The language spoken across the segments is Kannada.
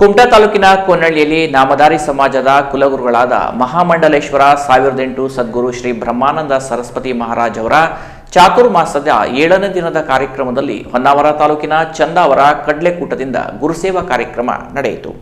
ಕುಮಟಾ ತಾಲೂಕಿನ ಕೊನ್ನಳ್ಳಿಯಲ್ಲಿ ನಾಮಧಾರಿ ಸಮಾಜದ ಕುಲಗುರುಗಳಾದ ಮಹಾಮಂಡಲೇಶ್ವರ ಸಾವಿರದ ಎಂಟು ಸದ್ಗುರು ಶ್ರೀ ಬ್ರಹ್ಮಾನಂದ ಸರಸ್ವತಿ ಮಹಾರಾಜ್ ಅವರ ಚಾತುರ್ಮಾಸದ ಏಳನೇ ದಿನದ ಕಾರ್ಯಕ್ರಮದಲ್ಲಿ ಹೊನ್ನಾವರ ತಾಲೂಕಿನ ಚಂದಾವರ ಕಡ್ಲೆಕೂಟದಿಂದ ಗುರುಸೇವಾ ಕಾರ್ಯಕ್ರಮ ನಡೆಯಿತು.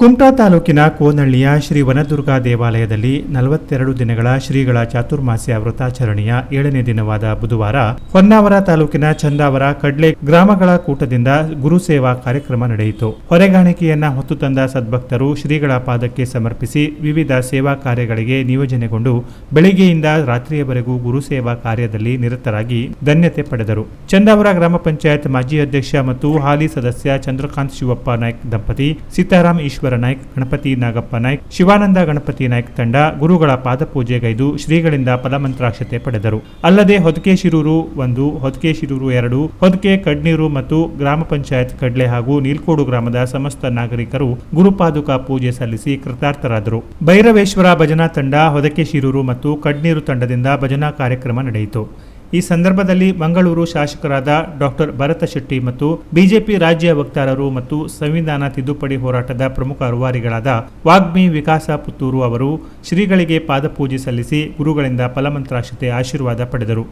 ಕುಮಟಾ ತಾಲೂಕಿನ ಕೋನಹಳ್ಳಿಯ ಶ್ರೀ ವನದುರ್ಗಾ ದೇವಾಲಯದಲ್ಲಿ ನಲವತ್ತೆರಡು ದಿನಗಳ ಶ್ರೀಗಳ ಚಾತುರ್ಮಾಸ್ಯ ವ್ರತಾಚರಣೆಯ ಏಳನೇ ದಿನವಾದ ಬುಧವಾರ ಹೊನ್ನಾವರ ತಾಲೂಕಿನ ಚಂದಾವರ ಕಡ್ಲೆ ಗ್ರಾಮಗಳ ಕೂಟದಿಂದ ಗುರುಸೇವಾ ಕಾರ್ಯಕ್ರಮ ನಡೆಯಿತು. ಹೊರೆಗಾಣಿಕೆಯನ್ನ ಹೊತ್ತು ತಂದ ಸದ್ಭಕ್ತರು ಶ್ರೀಗಳ ಪಾದಕ್ಕೆ ಸಮರ್ಪಿಸಿ ವಿವಿಧ ಸೇವಾ ಕಾರ್ಯಗಳಿಗೆ ನಿಯೋಜನೆಗೊಂಡು ಬೆಳಿಗ್ಗೆಯಿಂದ ರಾತ್ರಿಯವರೆಗೂ ಗುರುಸೇವಾ ಕಾರ್ಯದಲ್ಲಿ ನಿರತರಾಗಿ ಧನ್ಯತೆ ಪಡೆದರು. ಚಂದಾವರ ಗ್ರಾಮ ಪಂಚಾಯತ್ ಮಾಜಿ ಅಧ್ಯಕ್ಷ ಮತ್ತು ಹಾಲಿ ಸದಸ್ಯ ಚಂದ್ರಕಾಂತ್ ಶಿವಪ್ಪ ನಾಯ್ಕ್ ದಂಪತಿ ಸೀತಾರಾಮ್ ಈಶ್ವರ ನಾಯ್ಕ್, ಗಣಪತಿ ನಾಗಪ್ಪ ನಾಯ್ಕ್, ಶಿವಾನಂದ ಗಣಪತಿ ನಾಯ್ಕ ತಂಡ ಗುರುಗಳ ಪಾದಪೂಜೆಗೈದು ಶ್ರೀಗಳಿಂದ ಫಲಮಂತ್ರಾಕ್ಷತೆ ಪಡೆದರು. ಅಲ್ಲದೆ ಹೊದಕೆ ಶಿರೂರು ಒಂದು, ಹೊದಕೆ ಶಿರೂರು ಎರಡು, ಹೊದಕೆ ಕಡ್ನೀರು ಮತ್ತು ಗ್ರಾಮ ಪಂಚಾಯತ್ ಕಡ್ಲೆ ಹಾಗೂ ನೀಲ್ಕೋಡು ಗ್ರಾಮದ ಸಮಸ್ತ ನಾಗರಿಕರು ಗುರುಪಾದುಕ ಪೂಜೆ ಸಲ್ಲಿಸಿ ಕೃತಾರ್ಥರಾದರು. ಭೈರವೇಶ್ವರ ಭಜನಾ ತಂಡ, ಹೊದಕೆ ಶಿರೂರು ಮತ್ತು ಕಡ್ನೀರು ತಂಡದಿಂದ ಭಜನಾ ಕಾರ್ಯಕ್ರಮ ನಡೆಯಿತು. ಈ ಸಂದರ್ಭದಲ್ಲಿ ಮಂಗಳೂರು ಶಾಸಕರಾದ ಡಾಕ್ಟರ್ ಭರತ ಶೆಟ್ಟಿ ಮತ್ತು ಬಿಜೆಪಿ ರಾಜ್ಯ ವಕ್ತಾರರು ಮತ್ತು ಸಂವಿಧಾನ ತಿದ್ದುಪಡಿ ಹೋರಾಟದ ಪ್ರಮುಖ ರೂವಾರಿಗಳಾದ ವಾಗ್ಮಿ ವಿಕಾಸ ಪುತ್ತೂರು ಅವರು ಶ್ರೀಗಳಿಗೆ ಪಾದಪೂಜೆ ಸಲ್ಲಿಸಿ ಗುರುಗಳಿಂದ ಫಲಮಂತ್ರಾಕ್ಷತೆ ಆಶೀರ್ವಾದ ಪಡೆದರು.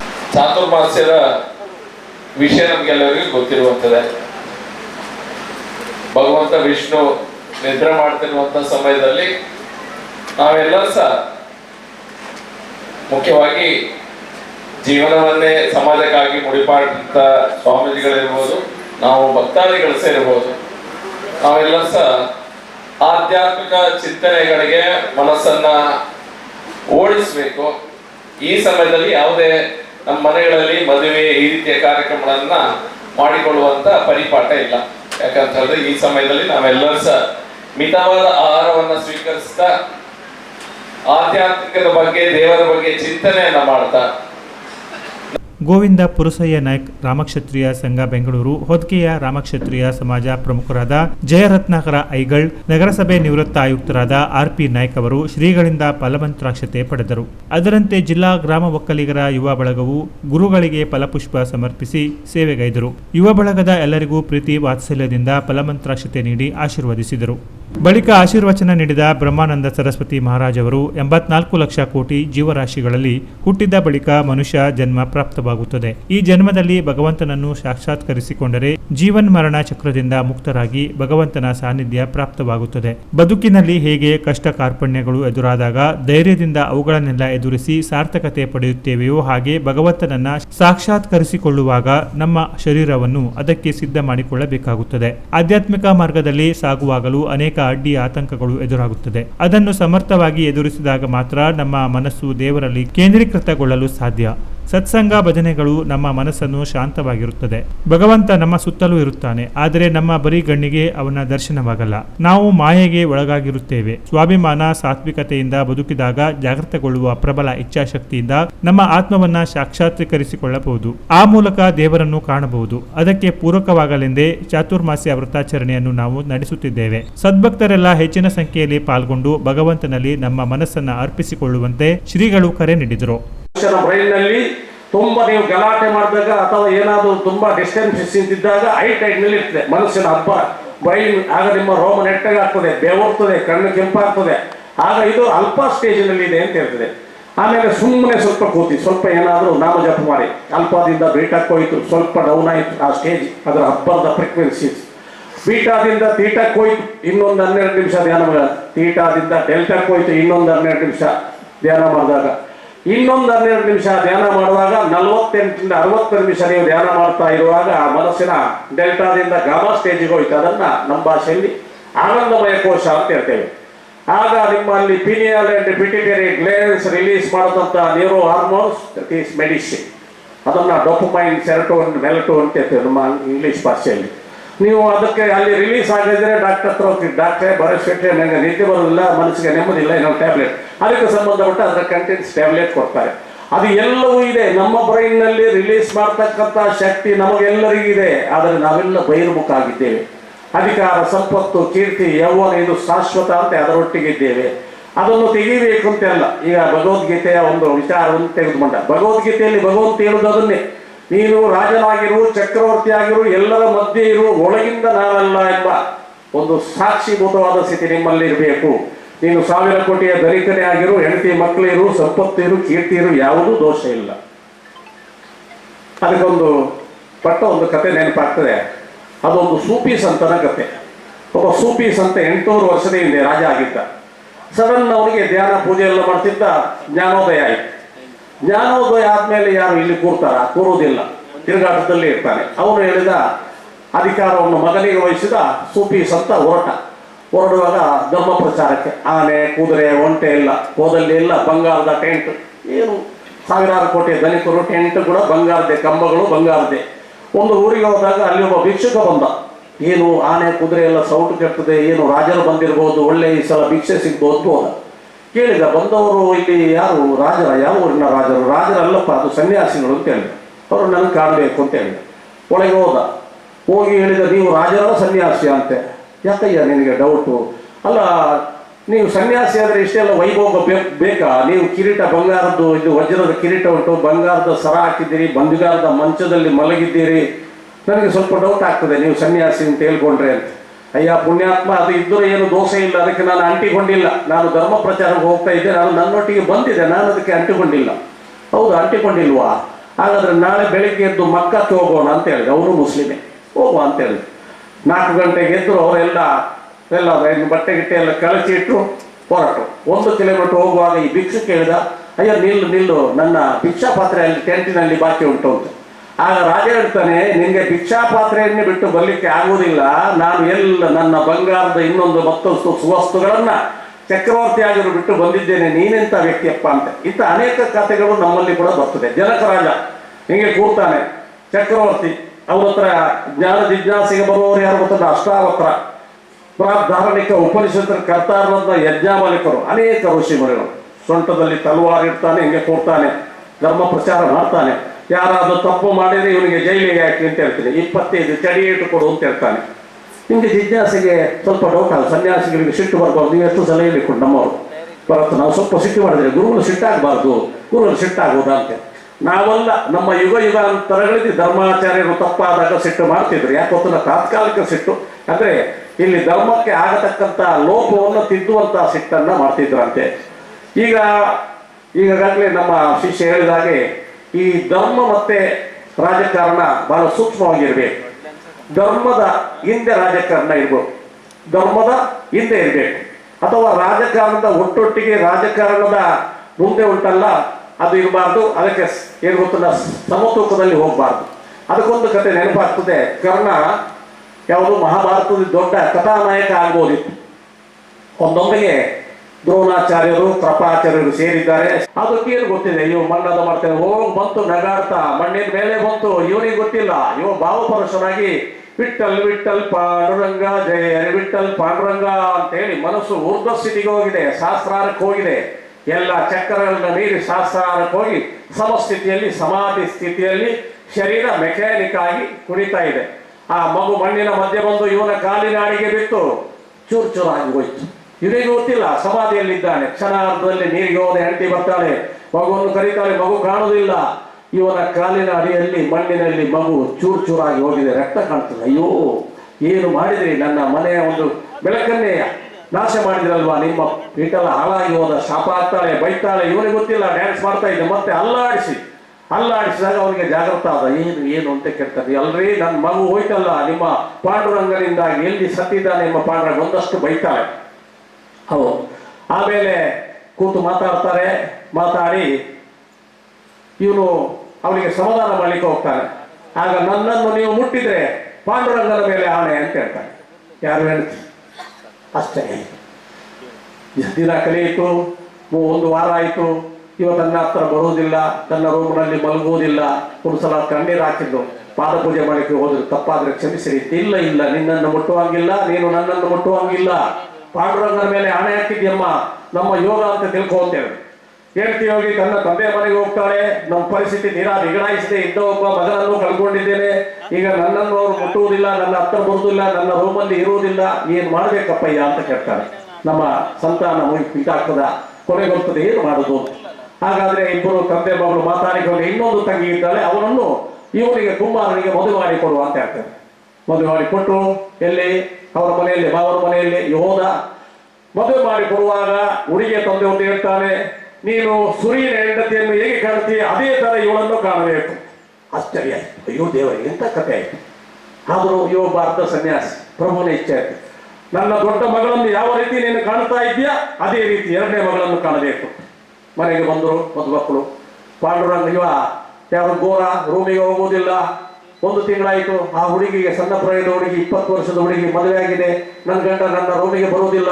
ಭಗವಂತ ವಿಷ್ಣು ನಿದ್ರೆ ಮಾಡ್ತಿರುವಂತ ಸಮಯದಲ್ಲಿ ನಾವೆಲ್ಲರೂ ಸಹ ಮುಖ್ಯವಾಗಿ ಜೀವನವನ್ನೇ ಸಮಾಜಕ್ಕಾಗಿ ಮುಡಿಪಾಡಿದಂತ ಸ್ವಾಮೀಜಿಗಳಿರ್ಬೋದು, ನಾವು ಭಕ್ತಾದಿಗಳು ಸೇರಬಹುದು ನಾವೆಲ್ಲ ಸಹ ಆಧ್ಯಾತ್ಮಿಕ ಚಿಂತನೆಗಳಿಗೆ ಮನಸ್ಸನ್ನ ಓಡಿಸ್ಬೇಕು. ಈ ಸಮಯದಲ್ಲಿ ಯಾವುದೇ ನಮ್ಮ ಮನೆಗಳಲ್ಲಿ ಮದುವೆ ಈ ರೀತಿಯ ಕಾರ್ಯಕ್ರಮಗಳನ್ನ ಮಾಡಿಕೊಳ್ಳುವಂತ ಪರಿಪಾಠ ಇಲ್ಲ. ಯಾಕಂತ ಹೇಳಿದ್ರೆ ಈ ಸಮಯದಲ್ಲಿ ನಾವೆಲ್ಲರೂ ಸಹ ಮಿತವಾದ ಆಹಾರವನ್ನ ಸ್ವೀಕರಿಸ್ತಾ, ಆಧ್ಯಾತ್ಮಿಕದ ಬಗ್ಗೆ, ದೇವರ ಬಗ್ಗೆ ಚಿಂತನೆಯನ್ನ ಮಾಡ್ತಾ ಗೋವಿಂದ ಪುರಸಯ್ಯ ನಾಯ್ಕ್ ರಾಮಕ್ಷತ್ರಿಯ ಸಂಘ ಬೆಂಗಳೂರು, ಹೊದ್ಕೆಯ ರಾಮಕ್ಷತ್ರಿಯ ಸಮಾಜ ಪ್ರಮುಖರಾದ ಜಯರತ್ನಾಕರ ಐಗಳ್, ನಗರಸಭೆ ನಿವೃತ್ತ ಆಯುಕ್ತರಾದ ಆರ್ ಪಿ ನಾಯ್ಕ್ ಅವರು ಶ್ರೀಗಳಿಂದ ಫಲಮಂತ್ರಾಕ್ಷತೆ ಪಡೆದರು. ಅದರಂತೆ ಜಿಲ್ಲಾ ಗ್ರಾಮ ಒಕ್ಕಲಿಗರ ಯುವ ಬಳಗವು ಗುರುಗಳಿಗೆ ಫಲಪುಷ್ಪ ಸಮರ್ಪಿಸಿ ಸೇವೆಗೈದರು. ಯುವ ಬಳಗದ ಎಲ್ಲರಿಗೂ ಪ್ರೀತಿ ವಾತ್ಸಲ್ಯದಿಂದ ಫಲಮಂತ್ರಾಕ್ಷತೆ ನೀಡಿ ಆಶೀರ್ವದಿಸಿದರು. ಬಳಿಕ ಆಶೀರ್ವಚನ ನೀಡಿದ ಬ್ರಹ್ಮಾನಂದ ಸರಸ್ವತಿ ಮಹಾರಾಜ್ ಅವರು ಎಂಬತ್ನಾಲ್ಕು ಲಕ್ಷ ಕೋಟಿ ಜೀವರಾಶಿಗಳಲ್ಲಿ ಹುಟ್ಟಿದ ಬಳಿಕ ಮನುಷ್ಯ ಜನ್ಮ ಪ್ರಾಪ್ತವಾಗುತ್ತದೆ ಈ ಜನ್ಮದಲ್ಲಿ ಭಗವಂತನನ್ನು ಸಾಕ್ಷಾತ್ಕರಿಸಿಕೊಂಡರೆ ಜೀವನ್ ಮರಣ ಚಕ್ರದಿಂದ ಮುಕ್ತರಾಗಿ ಭಗವಂತನ ಸಾನ್ನಿಧ್ಯ ಪ್ರಾಪ್ತವಾಗುತ್ತದೆ. ಬದುಕಿನಲ್ಲಿ ಹೇಗೆ ಕಷ್ಟ ಕಾರ್ಪಣ್ಯಗಳು ಎದುರಾದಾಗ ಧೈರ್ಯದಿಂದ ಅವುಗಳನ್ನೆಲ್ಲ ಎದುರಿಸಿ ಸಾರ್ಥಕತೆ ಪಡೆಯುತ್ತೇವೆಯೋ ಹಾಗೆ ಭಗವಂತನನ್ನ ಸಾಕ್ಷಾತ್ಕರಿಸಿಕೊಳ್ಳುವಾಗ ನಮ್ಮ ಶರೀರವನ್ನು ಅದಕ್ಕೆ ಸಿದ್ಧ ಮಾಡಿಕೊಳ್ಳಬೇಕಾಗುತ್ತದೆ. ಆಧ್ಯಾತ್ಮಿಕ ಮಾರ್ಗದಲ್ಲಿ ಸಾಗುವಾಗಲೂ ಅನೇಕ ಅಡ್ಡಿ ಆತಂಕಗಳು ಎದುರಾಗುತ್ತದೆ. ಅದನ್ನು ಸಮರ್ಥವಾಗಿ ಎದುರಿಸಿದಾಗ ಮಾತ್ರ ನಮ್ಮ ಮನಸ್ಸು ದೇವರಲ್ಲಿ ಕೇಂದ್ರೀಕೃತಗೊಳ್ಳಲು ಸಾಧ್ಯ. ಸತ್ಸಂಗ ಭಜನೆಗಳು ನಮ್ಮ ಮನಸ್ಸನ್ನು ಶಾಂತವಾಗಿರುತ್ತದೆ. ಭಗವಂತ ನಮ್ಮ ಸುತ್ತಲೂ ಇರುತ್ತಾನೆ, ಆದರೆ ನಮ್ಮ ಬರೀ ಗಣ್ಣಿಗೆ ಅವನ ದರ್ಶನವಾಗಲ್ಲ. ನಾವು ಮಾಯೆಗೆ ಒಳಗಾಗಿರುತ್ತೇವೆ. ಸ್ವಾಭಿಮಾನ ಸಾತ್ವಿಕತೆಯಿಂದ ಬದುಕಿದಾಗ ಜಾಗೃತಗೊಳ್ಳುವ ಪ್ರಬಲ ಇಚ್ಛಾಶಕ್ತಿಯಿಂದ ನಮ್ಮ ಆತ್ಮವನ್ನ ಸಾಕ್ಷಾತ್ರೀಕರಿಸಿಕೊಳ್ಳಬಹುದು ಆ ಮೂಲಕ ದೇವರನ್ನು ಕಾಣಬಹುದು. ಅದಕ್ಕೆ ಪೂರಕವಾಗಲೆಂದೇ ಚಾತುರ್ಮಾಸ್ಯ ವ್ರತಾಚರಣೆಯನ್ನು ನಾವು ನಡೆಸುತ್ತಿದ್ದೇವೆ. ಸದ್ಭಕ್ತರೆಲ್ಲ ಹೆಚ್ಚಿನ ಸಂಖ್ಯೆಯಲ್ಲಿ ಪಾಲ್ಗೊಂಡು ಭಗವಂತನಲ್ಲಿ ನಮ್ಮ ಮನಸ್ಸನ್ನ ಅರ್ಪಿಸಿಕೊಳ್ಳುವಂತೆ ಶ್ರೀಗಳು ಕರೆ ನೀಡಿದರು. ತುಂಬಾ ನೀವು ಗಲಾಟೆ ಮಾಡಿದಾಗ ಅಥವಾ ಏನಾದರೂ ತುಂಬಾ ಡಿಸ್ಟೆನ್ಸ್ ನಿಂತಿದ್ದಾಗ ಐ ಟೈಟ್ನಲ್ಲಿ ಇರ್ತದೆ. ಮನುಷ್ಯನ ಹಬ್ಬ ಬ್ರೈನ್ ಆಗ ನಿಮ್ಮ ರೋಮ ನೆಟ್ಟಗಾಗ್ತದೆ, ಬೆವರ್ತದೆ, ಕಣ್ಣು ಕೆಂಪಾಗ್ತದೆ. ಆಗ ಇದು ಅಲ್ಪ ಸ್ಟೇಜ್ನಲ್ಲಿ ಇದೆ ಅಂತ ಹೇಳ್ತದೆ. ಆಮೇಲೆ ಸುಮ್ಮನೆ ಸ್ವಲ್ಪ ಕೂತಿ, ಸ್ವಲ್ಪ ಏನಾದರೂ ನಾಮ ಜಪ ಮಾಡಿ. ಅಲ್ಪದಿಂದ ಬೀಟಕ್ಕೆ ಹೋಯಿತು ಸ್ವಲ್ಪ ಡೌನ್ ಆಯಿತು, ಆ ಸ್ಟೇಜ್ ಅದರ ಹಬ್ಬದ ಫ್ರೀಕ್ವೆನ್ಸೀಸ್ ಬೀಟಾದಿಂದ ತೀಟಕ್ಕೆ ಹೋಯ್ತು ಇನ್ನೊಂದು ಹನ್ನೆರಡು ನಿಮಿಷ ಧ್ಯಾನ ಮಾಡಿದಾಗ ತೀಟಾದಿಂದ ಡೆಲ್ಟಕ್ಕೆ ಹೋಯ್ತು ಇನ್ನೊಂದು ಹನ್ನೆರಡು ನಿಮಿಷ ಧ್ಯಾನ ಮಾಡಿದಾಗ. ಇನ್ನೊಂದು ಹನ್ನೆರಡು ನಿಮಿಷ ಧ್ಯಾನ ಮಾಡುವಾಗ ನಲವತ್ತೆಂಟರಿಂದ ಅರವತ್ತು ನಿಮಿಷ ನೀವು ಧ್ಯಾನ ಮಾಡ್ತಾ ಇರುವಾಗ ಆ ಮನಸ್ಸಿನ ಡೆಲ್ಟಾದಿಂದ ಗಾಮಾ ಸ್ಟೇಜಿಗೆ ಹೋಯ್ತು. ಅದನ್ನ ನಮ್ಮ ಭಾಷೆಯಲ್ಲಿ ಆನಂದಮಯ ಕೋಶ ಅಂತ ಹೇಳ್ತೇವೆ. ಆಗ ನಿಮ್ಮಲ್ಲಿ pineal and pituitary glands release ಮಾಡಿದಂತ neuro hormones that is medicine ಅದನ್ನ ಡೊಪಮೈನ್, ಸೆರಟೋನ್, ಮೆಲಟೋನ್ ಅಂತ ಹೇಳ್ತೇವೆ ನಮ್ಮ ಇಂಗ್ಲಿಷ್ ಭಾಷೆಯಲ್ಲಿ. ನೀವು ಅದಕ್ಕೆ ಅಲ್ಲಿ ರಿಲೀಸ್ ಆಗಿದ್ರೆ ಡಾಕ್ಟರ್ ಹತ್ರ ಹೋಗ್ತೀವಿ ಬರೋ ಶಕ್ತಿಯ ನನಗೆ ನಿದ್ದೆ ಬರೋದಿಲ್ಲ, ಮನಸ್ಸಿಗೆ ನೆಮ್ಮದಿಲ್ಲ ಇನ್ನೊಂದು ಟ್ಯಾಬ್ಲೆಟ್ ಅದಕ್ಕೆ ಸಂಬಂಧಪಟ್ಟ ಅದರ ಕಂಟೆಂಟ್ಸ್ ಟ್ಯಾಬ್ಲೆಟ್ ಕೊಡ್ತಾರೆ. ಅದು ಎಲ್ಲವೂ ಇದೆ. ನಮ್ಮ ಬ್ರೈನ್ನಲ್ಲಿ ರಿಲೀಸ್ ಮಾಡ್ತಕ್ಕಂಥ ಶಕ್ತಿ ನಮಗೆಲ್ಲರಿಗಿದೆ ಆದರೆ ನಾವೆಲ್ಲ ಬಹಿರ್ಮುಖ ಆಗಿದ್ದೇವೆ ಅಧಿಕಾರ, ಸಂಪತ್ತು, ಕೀರ್ತಿ ಯೌವನ ಇದು ಶಾಶ್ವತ ಅಂತ ಅದರೊಟ್ಟಿಗಿದ್ದೇವೆ ಅದನ್ನು ತೆಗೀಬೇಕು ಅಂತ ಅಲ್ಲ. ಈಗ ಭಗವದ್ಗೀತೆಯ ಒಂದು ವಿಚಾರವನ್ನು ತೆಗೆದುಕೊಂಡ. ಭಗವದ್ಗೀತೆಯಲ್ಲಿ ಭಗವಂತ ಹೇಳುವುದು ಅದನ್ನೇ. ನೀನು ರಾಜನಾಗಿರು, ಚಕ್ರವರ್ತಿಯಾಗಿರು, ಎಲ್ಲರ ಮಧ್ಯೆ ಇರು, ಒಳಗಿಂದ ನಾನಲ್ಲ ಎಂಬ ಒಂದು ಸಾಕ್ಷಿಭೂತವಾದ ಸ್ಥಿತಿ ನಿಮ್ಮಲ್ಲಿ ಇರಬೇಕು. ನೀನು ಸಾವಿರ ಕೋಟಿಯ ದಲಿತನೇ ಆಗಿರು, ಹೆಂಡತಿ ಮಕ್ಕಳಿರು ಸಂಪತ್ತು ಇರು ಕೀರ್ತಿ ಇರು ಯಾವುದೂ ದೋಷ ಇಲ್ಲ. ಅದಕ್ಕೊಂದು ಪಟ್ಟ ಒಂದು ಕತೆ ನೆನಪಾಗ್ತದೆ. ಅದೊಂದು ಸೂಪಿ ಸಂತನ ಕತೆ. ಒಬ್ಬ ಸೂಪಿ ಸಂತ ಎಂಟುನೂರು ವರ್ಷದ ಹಿಂದೆ ರಾಜ ಆಗಿದ್ದ. ಸಡನ್ ಅವನಿಗೆ ಧ್ಯಾನ ಪೂಜೆ ಎಲ್ಲ ಮಾಡ್ತಿದ್ದ ಜ್ಞಾನೋದಯ ಆಯಿತು. ಜ್ಞಾನೋದಯ ಆದ್ಮೇಲೆ ಯಾರು ಇಲ್ಲಿ ಕೂರ್ತಾರ? ಕೂರುವುದಿಲ್ಲ. ತಿರುಗಾಟದಲ್ಲಿ ಇರ್ತಾನೆ. ಅವನು ಹೇಳಿದ ಅಧಿಕಾರವನ್ನು ಮಗನಿಗೆ ವಹಿಸಿದ ಸೂಪಿ ಸಂತ ಹೊರಟ. ಹೊರಡುವಾಗ ಧರ್ಮ ಪ್ರಚಾರಕ್ಕೆ ಆನೆ, ಕುದುರೆ, ಒಂಟೆ ಇಲ್ಲ. ಹೋದಲ್ಲಿ ಇಲ್ಲ, ಬಂಗಾರದ ಟೆಂಟ್. ಏನು? ಸಾವಿರಾರು ಕೋಟಿ ಧನಿಕರು, ಟೆಂಟ್ ಕೂಡ ಬಂಗಾರದೆ, ಕಂಬಗಳು ಬಂಗಾರದೆ. ಒಂದು ಊರಿಗೆ ಹೋದಾಗ ಅಲ್ಲಿ ಒಬ್ಬ ಭಿಕ್ಷುಕ ಬಂದ. ಏನು? ಆನೆ, ಕುದುರೆ ಎಲ್ಲ ಸೌಟು ಕೆಟ್ಟದೆ ಏನು? ರಾಜರು ಬಂದಿರಬಹುದು ಒಳ್ಳೆ ಈ ಸಲ ಭಿಕ್ಷೆ ಸಿಗ್ಬೋದು ಹೋದ ಕೇಳಿದ ಬಂದವರು ಇಲ್ಲಿ ಯಾರು? ರಾಜರ, ಯಾವ ಊರಿನ ರಾಜರು? ರಾಜರಲ್ಲಪ್ಪ, ಅದು ಸನ್ಯಾಸಿಗಳು ಅಂತ ಹೇಳಿದ ಅವರು ನನಗೆ ಕಾಣಬೇಕು ಅಂತ ಹೇಳಿದ ಒಳಗೆ ಹೋದ. ಹೋಗಿ ಹೇಳಿದ, ನೀವು ರಾಜರ ಸನ್ಯಾಸಿ ಅಂತೆ. ಯಾಕಯ್ಯ, ನಿನಗೆ ಡೌಟು ಅಲ್ಲ, ನೀವು ಸನ್ಯಾಸಿ ಆದರೆ ಇಷ್ಟೆಲ್ಲ ವೈಭೋಗ ಬೇಕು, ಬೇಕಾ? ನೀವು ಕಿರೀಟ ಬಂಗಾರದ್ದು, ಇದು ವಜ್ರದ ಕಿರೀಟ ಉಂಟು. ಬಂಗಾರದ ಸರ ಹಾಕಿದ್ದೀರಿ ಬಂಗಾರದ ಮಂಚದಲ್ಲಿ ಮಲಗಿದ್ದೀರಿ. ನನಗೆ ಸ್ವಲ್ಪ ಡೌಟ್ ಆಗ್ತದೆ, ನೀವು ಸನ್ಯಾಸಿ ಅಂತ ಹೇಳ್ಕೊಂಡ್ರೆ ಅಂತ. ಅಯ್ಯ, ಪುಣ್ಯಾತ್ಮ ಅದು ಇದ್ದರೂ ಏನು ದೋಷ ಇಲ್ಲ. ಅದಕ್ಕೆ ನಾನು ಅಂಟಿಕೊಂಡಿಲ್ಲ. ನಾನು ಧರ್ಮ ಪ್ರಚಾರಕ್ಕೆ ಹೋಗ್ತಾ ಇದ್ದೆ. ನಾನು ನನ್ನೊಟ್ಟಿಗೆ ಬಂದಿದೆ ನಾನು ಅದಕ್ಕೆ ಅಂಟಿಕೊಂಡಿಲ್ಲ. ಹೌದು, ಅಂಟಿಕೊಂಡಿಲ್ವಾ? ಹಾಗಾದ್ರೆ ನಾಳೆ ಬೆಳಿಗ್ಗೆ ಎದ್ದು ಮಕ್ಕತ್ತು ಹೋಗೋಣ ಅಂತ ಹೇಳಿದೆ. ಅವನು ಮುಸ್ಲಿಮೆ. ಹೋಗುವ ಅಂತ ಹೇಳಿದೆ. ನಾಲ್ಕು ಗಂಟೆಗೆ ಎದ್ರು ಅವರೆಲ್ಲ, ಎಲ್ಲ ಬಟ್ಟೆ ಗಿಟ್ಟೆ ಎಲ್ಲ ಕಳಚಿ ಇಟ್ಟು ಹೊರಟು. ಒಂದು ಕಿಲೋಮೀಟರ್ ಹೋಗುವಾಗ ಈ ಭಿಕ್ಷೆ ಕೇಳಿದ ಅಯ್ಯೋ, ನಿಲ್ಲು ನಿಲ್ಲು. ನನ್ನ ಭಿಕ್ಷಾ ಪಾತ್ರೆ ಅಲ್ಲಿ ಟೆಂಟಿನಲ್ಲಿ ಬಾಕಿ ಉಂಟು ಅಂತ. ಆಗ ರಾಜ ಹೇಳ್ತಾನೆ ನಿಮಗೆ ಭಿಕ್ಷಾ ಪಾತ್ರೆಯನ್ನೇ ಬಿಟ್ಟು ಬರಲಿಕ್ಕೆ ಆಗುವುದಿಲ್ಲ. ನಾನು ಎಲ್ಲ ನನ್ನ ಬಂಗಾರದ ಇನ್ನೊಂದು ಮತ್ತೊಂದು ಸುವಸ್ತುಗಳನ್ನ ಚಕ್ರವರ್ತಿ ಆಗಿರು ಬಿಟ್ಟು ಬಂದಿದ್ದೇನೆ, ನೀನೆಂತ ವ್ಯಕ್ತಿಯಪ್ಪ ಅಂತ. ಇಂಥ ಅನೇಕ ಕಥೆಗಳು ನಮ್ಮಲ್ಲಿ ಕೂಡ ಬರ್ತದೆ. ಜನಕ ರಾಜ ಹಿಂಗೆ ಕೂರ್ತಾನೆ ಚಕ್ರವರ್ತಿ, ಅವ್ರ ಹತ್ರ ಜ್ಞಾನ ಜಿಜ್ಞಾಸೆಗೆ ಬರುವವರು ಯಾರು ಗೊತ್ತಲ್ಲ ಅಷ್ಟಾವತ್ರ ಧಾರ್ಮಿಕ ಉಪನಿಷತ್ತರ ಯಜ್ಞ ಯಜ್ಞಾಮಾಲಿಕರು ಅನೇಕ ಋಷಿಮುನಿಗಳು. ಸೊಂಟದಲ್ಲಿ ತಲವಾರ್ ಇಡ್ತಾನೆ, ಹಿಂಗೆ ಕೂರ್ತಾನೆ ಧರ್ಮ ಪ್ರಚಾರ ಮಾಡ್ತಾನೆ. ಯಾರಾದ್ರೂ ತಪ್ಪು ಮಾಡಿದರೆ ಇವನಿಗೆ ಜೈಲಿಗೆ ಹಾಕಿ ಅಂತ ಹೇಳ್ತೀನಿ. ಇಪ್ಪತ್ತೈದು ಇಟ್ಟು ಕೊಡು ಅಂತ ಹೇಳ್ತಾನೆ. ನಿಮಗೆ ಜಿಜ್ಞಾಸೆಗೆ ಸ್ವಲ್ಪ ಡೌಟ್ ಆಗ ಸನ್ಯಾಸಿಗಳಿಗೆ ಸಿಟ್ಟು ಬರಬಾರ್ದು. ನೀವು ಎಷ್ಟು ಸಲಹೆ ಹೇಳಿಕೊಂಡು ನಮ್ಮವರು. ಬರುತ್ತೆ ನಾವು ಸ್ವಲ್ಪ ಸಿಟ್ಟು ಮಾಡಿದ್ರೆ ಗುರುಗಳು ಸಿಟ್ಟಾಗಬಾರ್ದು. ಗುರುಗಳು ಸಿಟ್ಟಾಗೋದಾ ಅಂತ ನಾವೆಲ್ಲ, ನಮ್ಮ ಯುಗ ಯುಗಾಂತರಗಳಲ್ಲಿ ಧರ್ಮಾಚಾರ್ಯರು ತಪ್ಪಾದಾಗ ಸಿಟ್ಟು ಮಾಡ್ತಿದ್ರು. ಯಾಕೆ ಗೊತ್ತಲ್ಲ ತಾತ್ಕಾಲಿಕ ಸಿಟ್ಟು. ಅಂದರೆ ಇಲ್ಲಿ ಧರ್ಮಕ್ಕೆ ಆಗತಕ್ಕಂಥ ಲೋಪವನ್ನು ತಿದ್ದುವಂಥ ಸಿಟ್ಟನ್ನು ಮಾಡ್ತಿದ್ರಂತೆ. ಈಗ ಈಗಾಗಲೇ ನಮ್ಮ ಶಿಷ್ಯ ಹೇಳಿದ ಹಾಗೆ ಈ ಧರ್ಮ ಮತ್ತೆ ರಾಜಕಾರಣ ಬಹಳ ಸೂಕ್ಷ್ಮವಾಗಿರ್ಬೇಕು. ಧರ್ಮದ ಹಿಂದೆ ರಾಜಕಾರಣ ಇರ್ಬೋದು ಧರ್ಮದ ಹಿಂದೆ ಇರಬೇಕು. ಅಥವಾ ರಾಜಕಾರಣದ ಒಟ್ಟೊಟ್ಟಿಗೆ ರಾಜಕಾರಣದ ಮುಂದೆ ಉಂಟಲ್ಲ, ಅದು ಇರಬಾರ್ದು. ಅದಕ್ಕೆ ಏನು ಗೊತ್ತಲ್ಲ ಸಮತೂಕದಲ್ಲಿ ಹೋಗಬಾರ್ದು. ಅದಕ್ಕೊಂದು ಕತೆ ನೆನಪಾಗ್ತದೆ. ಕರ್ಣ ಯಾವುದು ಮಹಾಭಾರತದ ದೊಡ್ಡ ಕಥಾನಾಯಕ ಆಗ್ಬೋದಿತ್ತು. ಒಂದೊಂದಿಗೆ ದ್ರೋಣಾಚಾರ್ಯರು, ಕೃಪಾಚಾರ್ಯರು ಸೇರಿದ್ದಾರೆ. ಅದಕ್ಕೆ ಏನು ಗೊತ್ತಿದೆ ಇವು ಮಣ್ಣದ ಮಾಡ್ತೇನೆ ಹೋಗ್ ಬಂತು, ನಗಾಡ್ತಾ, ಮಣ್ಣಿನ ಮೇಲೆ ಬಂತು. ಇವನಿಗೆ ಗೊತ್ತಿಲ್ಲ. ಇವ ಭಾವಪರಶನಾಗಿ ವಿಠಲ್ ವಿಠಲ್ ಪಾಂಡುರಂಗ, ಜಯ ವಿಠಲ್ ಪಾಂಡುರಂಗ ಅಂತೇಳಿ ಮನಸ್ಸು ಊರ್ಧ್ವ ಸ್ಥಿತಿಗೆ ಹೋಗಿದೆ, ಶಾಸ್ತ್ರಾರಕ್ಕೆ ಹೋಗಿದೆ. ಎಲ್ಲ ಚಕ್ರಗಳನ್ನ ಮೀರಿ ಶಾಸ್ತ್ರಾರಕ್ಕೆ ಹೋಗಿ ಸಮಸ್ಥಿತಿಯಲ್ಲಿ, ಸಮಾಧಿ ಸ್ಥಿತಿಯಲ್ಲಿ ಶರೀರ ಮೆಕ್ಯಾನಿಕ್ ಆಗಿ ಕುಣಿತಾ ಇದೆ. ಆ ಮಗು ಮಣ್ಣಿನ ಮಧ್ಯೆ ಬಂದು ಇವನ ಕಾಲಿನ ಅಡಿಗೆ ಬಿತ್ತು. ಚೂರು ಚೂರಾಗಿ ಹೋಯ್ತು. ಇವನಿಗೆ ಗೊತ್ತಿಲ್ಲ, ಸಮಾಧಿಯಲ್ಲಿದ್ದಾನೆ. ಕ್ಷಣಾರ್ಧದಲ್ಲಿ ನೀರಿಗೆ ಹೋದ, ಹೆಂಡತಿ ಬರ್ತಾಳೆ. ಮಗುವನ್ನು ಕರೀತಾಳೆ, ಮಗು ಕಾಣುವುದಿಲ್ಲ ಇವನ ಕಾಲಿನ ಅಡಿಯಲ್ಲಿ, ಮಣ್ಣಿನಲ್ಲಿ ಮಗು ಚೂರು ಚೂರಾಗಿ ಹೋಗಿದೆ, ರಕ್ತ ಕಾಣ್ತದೆ. ಅಯ್ಯೋ, ಏನು ಮಾಡಿದ್ರಿ? ನನ್ನ ಮನೆಯ ಒಂದು ಬೆಳಕನ್ನೇ ನಾಶ ಮಾಡಿದ್ರಲ್ವಾ? ನಿಮ್ಮ ಪೀಠಲ್ಲ ಹಾಳಾಗಿ ಹೋದ, ಶಾಪ ಆಗ್ತಾಳೆ, ಬೈತಾಳೆ, ಇವನಿಗೆ ಗೊತ್ತಿಲ್ಲ. ಡ್ಯಾನ್ಸ್ ಮಾಡ್ತಾ ಇದ್ದೆ, ಮತ್ತೆ ಅಲ್ಲಾಡಿಸಿ. ಅಲ್ಲಾಡಿಸಿದಾಗ ಅವನಿಗೆ ಜಾಗೃತ ಆದ. ಏನು ಏನು ಅಂತ ಕೇಳ್ತಾರೆ ಅಲ್ರಿ ನನ್ನ ಮಗು ಹೋಯ್ತಲ್ಲ, ನಿಮ್ಮ ಪಾಂಡುರಂಗನಿಂದಾಗಿ ಎಲ್ಲಿ ಸತ್ತಿದ್ದಾನೆ ನಿಮ್ಮ ಪಾಂಡುರಂಗ ಒಂದಷ್ಟು ಬೈತಾಳೆ. ಹೌದು. ಆಮೇಲೆ ಕೂತು ಮಾತಾಡ್ತಾರೆ, ಮಾತಾಡಿ ಇವನು ಅವನಿಗೆ ಸಮಾಧಾನ ಮಾಡಲಿಕ್ಕೆ ಹೋಗ್ತಾನೆ. ಆಗ ನನ್ನನ್ನು ನೀವು ಮುಟ್ಟಿದ್ರೆ ಪಾಂಡುರಂಗನ ಮೇಲೆ ಆಣೆ ಅಂತ ಹೇಳ್ತಾರೆ. ಯಾರು ಹೇಳ್ತಿ ಅಷ್ಟೇ. ದಿನ ಕಲಿಯಿತು? ಒಂದು ವಾರ ಆಯಿತು. ಇವ ನನ್ನ ಹತ್ರ ಬರುವುದಿಲ್ಲ, ತನ್ನ ರೂಮ್ನಲ್ಲಿ ಮಲಗುವುದಿಲ್ಲ. ಒಂದು ಸಲ ಕಣ್ಣೀರು ಹಾಕಿದ್ದು. ಪಾದ ಪೂಜೆ ಮಾಡಲಿಕ್ಕೆ ಹೋದ್ರು. ತಪ್ಪಾದ್ರೆ ಕ್ಷಮಿಸಿರಿ. ಇಲ್ಲ ಇಲ್ಲ, ನಿನ್ನನ್ನು ಮುಟ್ಟುವಂಗಿಲ್ಲ, ನೀನು ನನ್ನನ್ನು ಮುಟ್ಟುವಂಗಿಲ್ಲ. ಪಾಂಡುರಂಗನ ಮೇಲೆ ಆಣೆ ಹಾಕಿದ್ಯಮ್ಮ. ನಮ್ಮ ಯೋಗ ಅಂತ ತಿಳ್ಕೊಂತೇವೆ ಹೇಳ್ತಿ ಹೋಗಿ, ತನ್ನ ತಂದೆ ಮನೆಗೆ ಹೋಗ್ತಾಳೆ. ನಮ್ಮ ಪರಿಸ್ಥಿತಿ ನೀರಾ ಬಿಗಡಾಯಿಸಿದೆ ಇಂಥ ಒಬ್ಬ ಮಗನನ್ನು ಕಳ್ಕೊಂಡಿದ್ದೇನೆ. ಈಗ ನನ್ನನ್ನು ಅವರು ಮುಟ್ಟುವುದಿಲ್ಲ, ನನ್ನ ಹತ್ರ ಬರುವುದಿಲ್ಲ, ನನ್ನ ರೂಮಲ್ಲಿ ಇರುವುದಿಲ್ಲ. ಏನ್ ಮಾಡ್ಬೇಕಪ್ಪಯ್ಯ ಅಂತ ಕೇಳ್ತಾರೆ. ನಮ್ಮ ಸಂತಾನ ಇದಾಗ್ತದ ಕೊನೆಗೊಳ್ತದೆ, ಏನು ಮಾಡುದು? ಹಾಗಾದ್ರೆ ಇಬ್ಬರು ತಂದೆ ಮಗಳು ಮಾತಾಡಿಕೊಂಡು ಇನ್ನೊಂದು ತಂಗಿ ಇದ್ದಾಳೆ. ಅವನನ್ನು ಇವನಿಗೆ ಕುಮಾರನಿಗೆ ಮದುವೆ ಮಾಡಿಕೊಡುವ ಅಂತ ಹೇಳ್ತಾರೆ. ಮದುವೆ ಮಾಡಿ ಕೊಟ್ಟರು ಎಲ್ಲಿ ಅವರ ಮನೆಯಲ್ಲಿ ಬಾವರ ಮನೆಯಲ್ಲಿ ಹೋದ ಮದುವೆ ಮಾಡಿ ಕೊಡುವಾಗ ಹುಡುಗಿಯ ತಂದೆ ಒಂದು ಹೇಳ್ತಾನೆ, ನೀನು ಸುರಿಯ ಹೆಂಡತಿಯನ್ನು ಹೇಗೆ ಕಾಣ್ತೀಯ? ಅದೇ ತರ ಇವಳನ್ನು ಕಾಣಬೇಕು. ಆಶ್ಚರ್ಯ ಅಯ್ಯೋ ದೇವರಿಗೆ ಎಂತ ಕಥೆ ಆಯ್ತು. ಆದರೂ ಇವ ಭಾರತ ಸನ್ಯಾಸಿ ಪ್ರಭುನ ಇಚ್ಛೆ ಆಯ್ತು. ನನ್ನ ದೊಡ್ಡ ಮಗಳನ್ನು ಯಾವ ರೀತಿ ನೀನು ಕಾಣ್ತಾ ಇದೆಯಾ ಅದೇ ರೀತಿ ಎರಡನೇ ಮಗಳನ್ನು ಕಾಣಬೇಕು. ಮನೆಗೆ ಬಂದರು, ಮದುಮಕ್ಕಳು. ಪಾಂಡುರಂಗ ಇವ ಯಾರು ಗೋರ ರೂಮಿಗೆ ಹೋಗುವುದಿಲ್ಲ. ಒಂದು ತಿಂಗಳಾಯಿತು, ಆ ಹುಡುಗಿಗೆ, ಸಣ್ಣ ಪ್ರಾಯದ ಹುಡುಗಿ, ಇಪ್ಪತ್ತು ವರ್ಷದ ಹುಡುಗಿ ಮದುವೆ ಆಗಿದೆ. ನನ್ನ ಗಂಡ ನನ್ನ ರೂಮಿಗೆ ಬರುವುದಿಲ್ಲ.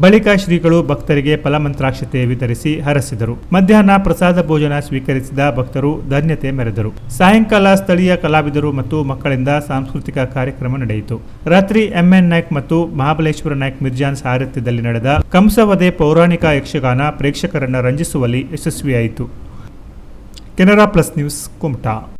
ಬಳಿಕ ಶ್ರೀಗಳು ಭಕ್ತರಿಗೆ ಫಲಮಂತ್ರಾಕ್ಷತೆ ವಿತರಿಸಿ ಹರಸಿದರು. ಮಧ್ಯಾಹ್ನ ಪ್ರಸಾದ ಭೋಜನ ಸ್ವೀಕರಿಸಿದ ಭಕ್ತರು ಧನ್ಯತೆ ಮೆರೆದರು. ಸಾಯಂಕಾಲ ಸ್ಥಳೀಯ ಕಲಾವಿದರು ಮತ್ತು ಮಕ್ಕಳಿಂದ ಸಾಂಸ್ಕೃತಿಕ ಕಾರ್ಯಕ್ರಮ ನಡೆಯಿತು. ರಾತ್ರಿ ಎಂಎನ್ ನಾಯ್ಕ್ ಮತ್ತು ಮಹಾಬಲೇಶ್ವರ ನಾಯ್ಕ್ ಮಿರ್ಜಾನ್ ಸಾರಥ್ಯದಲ್ಲಿ ನಡೆದ ಕಂಸವಧೆ ಪೌರಾಣಿಕ ಯಕ್ಷಗಾನ ಪ್ರೇಕ್ಷಕರನ್ನ ರಂಜಿಸುವಲ್ಲಿ ಯಶಸ್ವಿಯಾಯಿತು. Canara plus news Kumta.